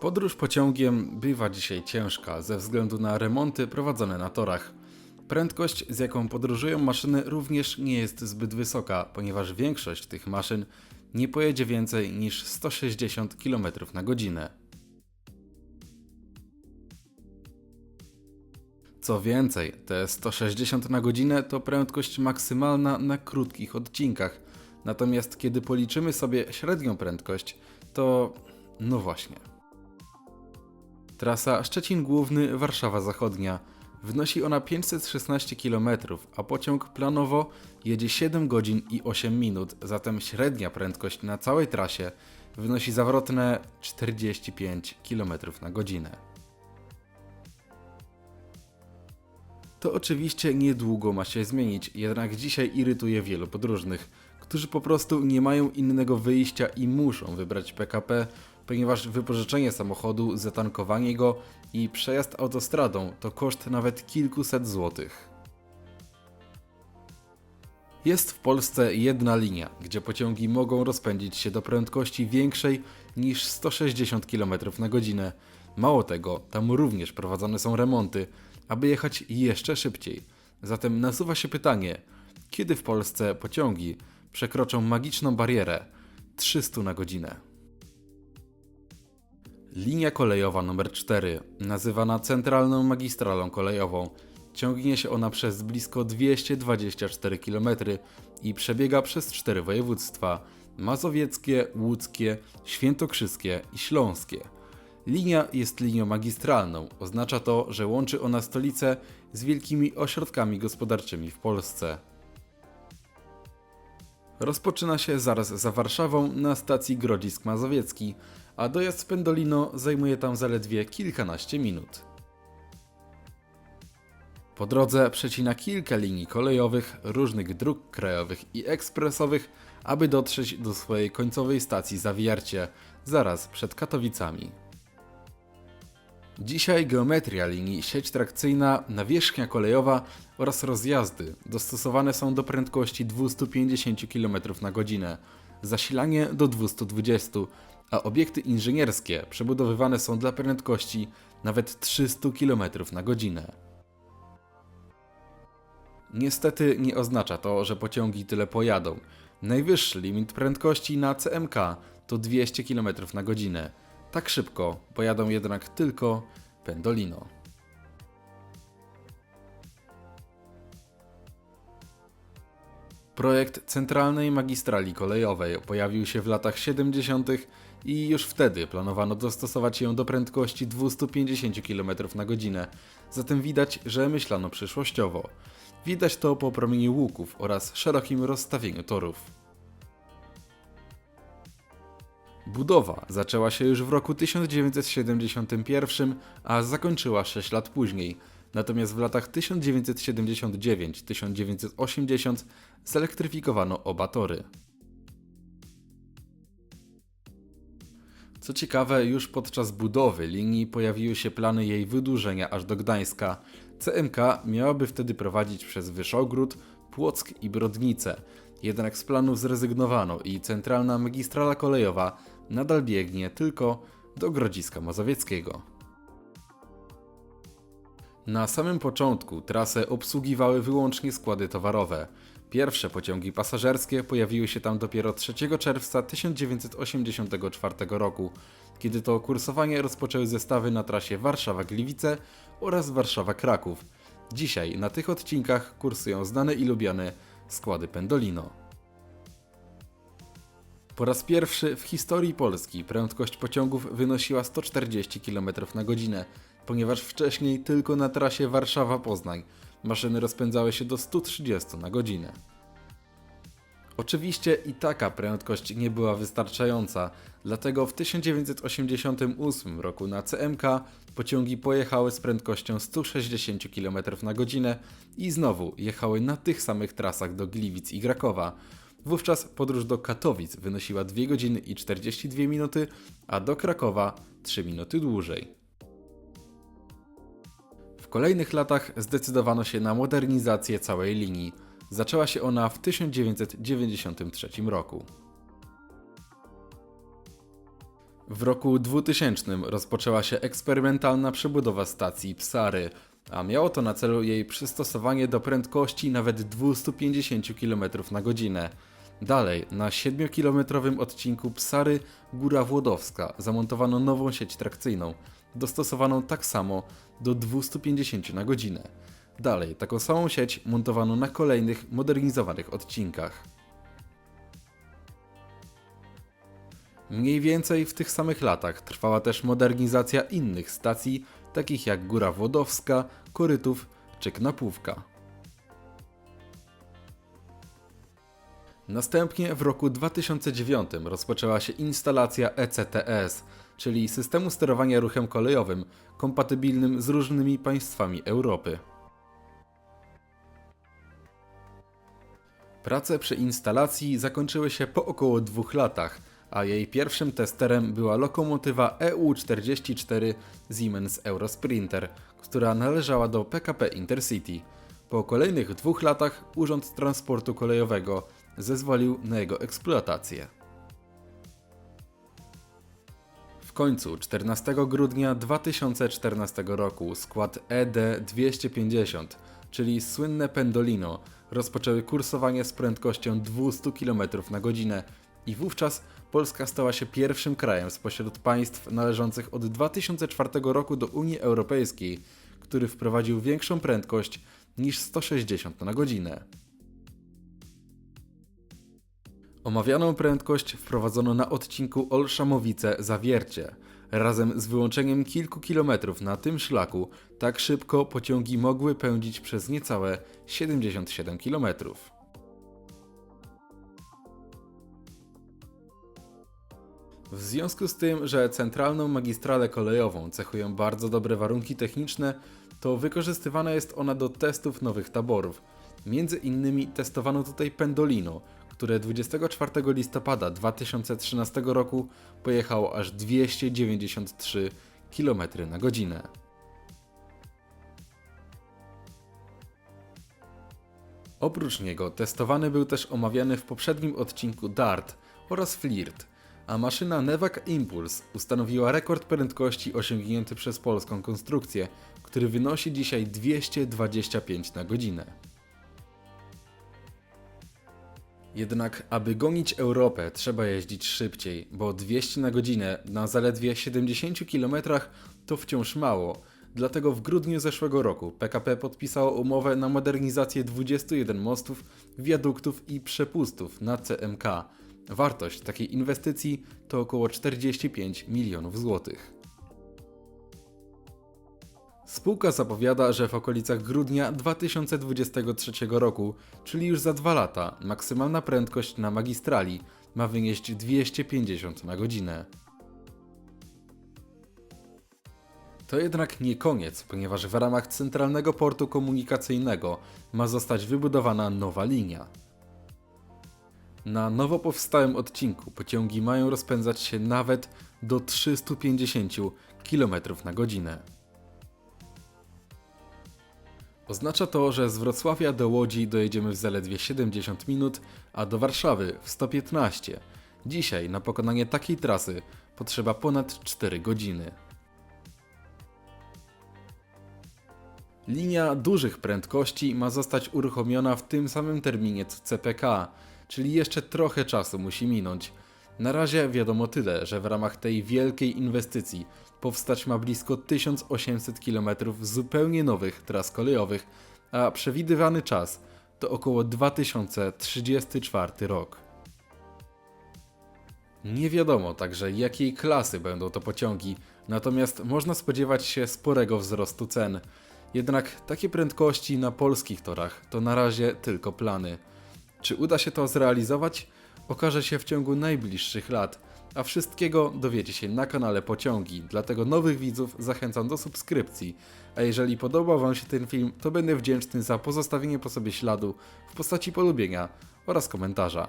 Podróż pociągiem bywa dzisiaj ciężka ze względu na remonty prowadzone na torach. Prędkość, z jaką podróżują maszyny, również nie jest zbyt wysoka, ponieważ większość tych maszyn nie pojedzie więcej niż 160 km na godzinę. Co więcej, te 160 na godzinę to prędkość maksymalna na krótkich odcinkach. Natomiast kiedy policzymy sobie średnią prędkość, to no właśnie. Trasa Szczecin Główny Warszawa Zachodnia. Wynosi ona 516 km, a pociąg planowo jedzie 7 godzin i 8 minut, zatem średnia prędkość na całej trasie wynosi zawrotne 45 km na godzinę. To oczywiście niedługo ma się zmienić, jednak dzisiaj irytuje wielu podróżnych, którzy po prostu nie mają innego wyjścia i muszą wybrać PKP, ponieważ wypożyczenie samochodu, zatankowanie go i przejazd autostradą to koszt nawet kilkuset złotych. Jest w Polsce jedna linia, gdzie pociągi mogą rozpędzić się do prędkości większej niż 160 km na godzinę. Mało tego, tam również prowadzone są remonty, aby jechać jeszcze szybciej. Zatem nasuwa się pytanie, kiedy w Polsce pociągi przekroczą magiczną barierę 300 na godzinę? Linia kolejowa numer 4, nazywana Centralną Magistralą Kolejową, ciągnie się ona przez blisko 224 km i przebiega przez cztery województwa: mazowieckie, łódzkie, świętokrzyskie i śląskie. Linia jest linią magistralną, oznacza to, że łączy ona stolicę z wielkimi ośrodkami gospodarczymi w Polsce. Rozpoczyna się zaraz za Warszawą na stacji Grodzisk Mazowiecki, a dojazd z Pendolino zajmuje tam zaledwie kilkanaście minut. Po drodze przecina kilka linii kolejowych, różnych dróg krajowych i ekspresowych, aby dotrzeć do swojej końcowej stacji Zawijarcie, zaraz przed Katowicami. Dzisiaj geometria linii, sieć trakcyjna, nawierzchnia kolejowa oraz rozjazdy dostosowane są do prędkości 250 km na godzinę, zasilanie do 220, a obiekty inżynierskie przebudowywane są dla prędkości nawet 300 km na godzinę. Niestety nie oznacza to, że pociągi tyle pojadą. Najwyższy limit prędkości na CMK to 200 km na godzinę. Tak szybko pojadą jednak tylko Pendolino. Projekt Centralnej Magistrali Kolejowej pojawił się w latach 70. i już wtedy planowano dostosować ją do prędkości 250 km na godzinę, zatem widać, że myślano przyszłościowo. Widać to po promieniu łuków oraz szerokim rozstawieniu torów. Budowa zaczęła się już w roku 1971, a zakończyła 6 lat później. Natomiast w latach 1979-1980 zelektryfikowano oba tory. Co ciekawe, już podczas budowy linii pojawiły się plany jej wydłużenia aż do Gdańska. CMK miałaby wtedy prowadzić przez Wyszogród, Płock i Brodnicę. Jednak z planów zrezygnowano i centralna magistrala kolejowa nadal biegnie tylko do Grodziska Mazowieckiego. Na samym początku trasę obsługiwały wyłącznie składy towarowe. Pierwsze pociągi pasażerskie pojawiły się tam dopiero 3 czerwca 1984 roku, kiedy to kursowanie rozpoczęły zestawy na trasie Warszawa-Gliwice oraz Warszawa-Kraków. Dzisiaj na tych odcinkach kursują znane i lubiane składy Pendolino. Po raz pierwszy w historii Polski prędkość pociągów wynosiła 140 km na godzinę, ponieważ wcześniej tylko na trasie Warszawa-Poznań maszyny rozpędzały się do 130 na godzinę. Oczywiście i taka prędkość nie była wystarczająca, dlatego w 1988 roku na CMK pociągi pojechały z prędkością 160 km na godzinę i znowu jechały na tych samych trasach do Gliwic i Krakowa. Wówczas podróż do Katowic wynosiła 2 godziny i 42 minuty, a do Krakowa 3 minuty dłużej. Kolejnych latach zdecydowano się na modernizację całej linii. Zaczęła się ona w 1993 roku. W roku 2000 rozpoczęła się eksperymentalna przebudowa stacji Psary, a miało to na celu jej przystosowanie do prędkości nawet 250 km na godzinę. Dalej, na 7-kilometrowym odcinku Psary Góra Włodowska zamontowano nową sieć trakcyjną, dostosowaną tak samo do 250 na godzinę. Dalej, taką samą sieć montowano na kolejnych modernizowanych odcinkach. Mniej więcej w tych samych latach trwała też modernizacja innych stacji, takich jak Góra Włodowska, Korytów czy Knapówka. Następnie w roku 2009 rozpoczęła się instalacja ECTS, czyli systemu sterowania ruchem kolejowym, kompatybilnym z różnymi państwami Europy. Prace przy instalacji zakończyły się po około dwóch latach, a jej pierwszym testerem była lokomotywa EU44 Siemens Eurosprinter, która należała do PKP Intercity. Po kolejnych dwóch latach Urząd Transportu Kolejowego zezwolił na jego eksploatację. Końcu 14 grudnia 2014 roku skład ED250, czyli słynne Pendolino, rozpoczęły kursowanie z prędkością 200 km na godzinę i wówczas Polska stała się pierwszym krajem spośród państw należących od 2004 roku do Unii Europejskiej, który wprowadził większą prędkość niż 160 na godzinę. Omawianą prędkość wprowadzono na odcinku Olszamowice-Zawiercie. Razem z wyłączeniem kilku kilometrów na tym szlaku, tak szybko pociągi mogły pędzić przez niecałe 77 kilometrów. W związku z tym, że centralną magistralę kolejową cechują bardzo dobre warunki techniczne, to wykorzystywana jest ona do testów nowych taborów. Między innymi testowano tutaj Pendolino, które 24 listopada 2013 roku pojechało aż 293 km na godzinę. Oprócz niego testowany był też omawiany w poprzednim odcinku Dart oraz Flirt, a maszyna Nevak Impulse ustanowiła rekord prędkości osiągnięty przez polską konstrukcję, który wynosi dzisiaj 225 na godzinę. Jednak, aby gonić Europę, trzeba jeździć szybciej, bo 200 na godzinę na zaledwie 70 km to wciąż mało. Dlatego w grudniu zeszłego roku PKP podpisało umowę na modernizację 21 mostów, wiaduktów i przepustów na CMK. Wartość takiej inwestycji to około 45 milionów złotych. Spółka zapowiada, że w okolicach grudnia 2023 roku, czyli już za dwa lata, maksymalna prędkość na magistrali ma wynieść 250 na godzinę. To jednak nie koniec, ponieważ w ramach Centralnego Portu Komunikacyjnego ma zostać wybudowana nowa linia. Na nowo powstałym odcinku pociągi mają rozpędzać się nawet do 350 km na godzinę. Oznacza to, że z Wrocławia do Łodzi dojedziemy w zaledwie 70 minut, a do Warszawy w 115. Dzisiaj na pokonanie takiej trasy potrzeba ponad 4 godziny. Linia dużych prędkości ma zostać uruchomiona w tym samym terminie co CPK, czyli jeszcze trochę czasu musi minąć. Na razie wiadomo tyle, że w ramach tej wielkiej inwestycji powstać ma blisko 1800 km zupełnie nowych tras kolejowych, a przewidywany czas to około 2034 rok. Nie wiadomo także jakiej klasy będą to pociągi, natomiast można spodziewać się sporego wzrostu cen. Jednak takie prędkości na polskich torach to na razie tylko plany. Czy uda się to zrealizować? Okaże się w ciągu najbliższych lat, a wszystkiego dowiecie się na kanale Pociągi, dlatego nowych widzów zachęcam do subskrypcji. A jeżeli podobał Wam się ten film, to będę wdzięczny za pozostawienie po sobie śladu w postaci polubienia oraz komentarza.